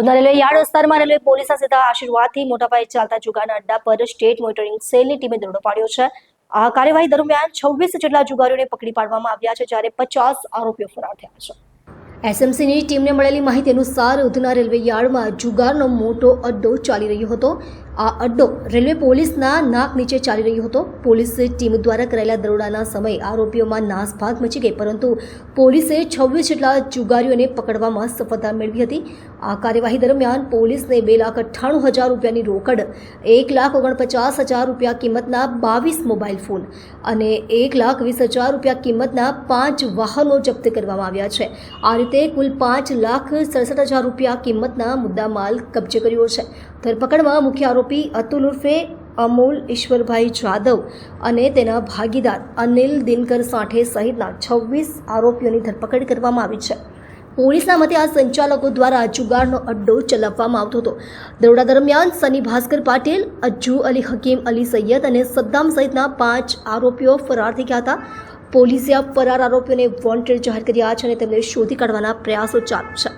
Udhna railway yard વિસ્તારમાં railway પોલીસના સીધા આશીર્વાદથી મોટા પાયે ચાલતા જુગારના અડ્ડા પર સ્ટેટ મોનિટરિંગ સેલની ટીમે દરોડો પાડ્યો છે. આ કાર્યવાહી દરમિયાન છવ્વીસ જેટલા જુગારીઓને પકડી પાડવામાં આવ્યા છે, જ્યારે પચાસ આરોપીઓ ફરાર થયા છે. એસએમસીની ટીમને મળેલી માહિતી અનુસાર ઉધના રેલવે યાર્ડમાં જુગારનો મોટો અડ્ડો ચાલી રહ્યો હતો. આ અડ્ડો રેલવે પોલીસના નાક નીચે ચાલી રહ્યો હતો. પોલીસ ટીમ દ્વારા કરાયેલા દરોડાના સમયે આરોપીઓમાં નાસભાગ મચી ગઈ, પરંતુ પોલીસે છવ્વીસ જેટલા જુગારીઓને પકડવામાં સફળતા મેળવી હતી. આ કાર્યવાહી દરમિયાન પોલીસને બે લાખ અઠ્ઠાણું હજાર રૂપિયાની રોકડ, એક લાખ ઓગણપચાસ હજાર રૂપિયા કિંમતના બાવીસ મોબાઈલ ફોન અને એક લાખ વીસ હજાર રૂપિયા કિંમતના પાંચ વાહનો જપ્ત કરવામાં આવ્યા છે. આ રીતે કુલ પાંચ લાખ સડસઠ હજાર રૂપિયા કિંમતના મુદ્દામાલ કબજે કર્યો છે. ધરપકડમાં મુખ્ય આરોપી અતુલ ઉર્ફે અમૂલ ઈશ્વરભાઈ જાદવ અને તેના ભાગીદાર અનિલ દિનકર સાંઠે સહિતના છવ્વીસ આરોપીઓની ધરપકડ કરવામાં આવી છે. પોલીસના મતે આ સંચાલકો દ્વારા જુગારનો અડ્ડો ચલાવવામાં આવતો હતો. દરોડા દરમિયાન સની ભાસ્કર પાટીલ, અજ્જુ અલી હકીમ અલી સૈયદ અને સદ્દામ સહિતના પાંચ આરોપીઓ ફરાર થઈ ગયા હતા. પોલીસે આ ફરાર આરોપીઓને વોન્ટેડ જાહેર કર્યા છે અને તેમને શોધી કાઢવાના પ્રયાસો ચાલુ છે.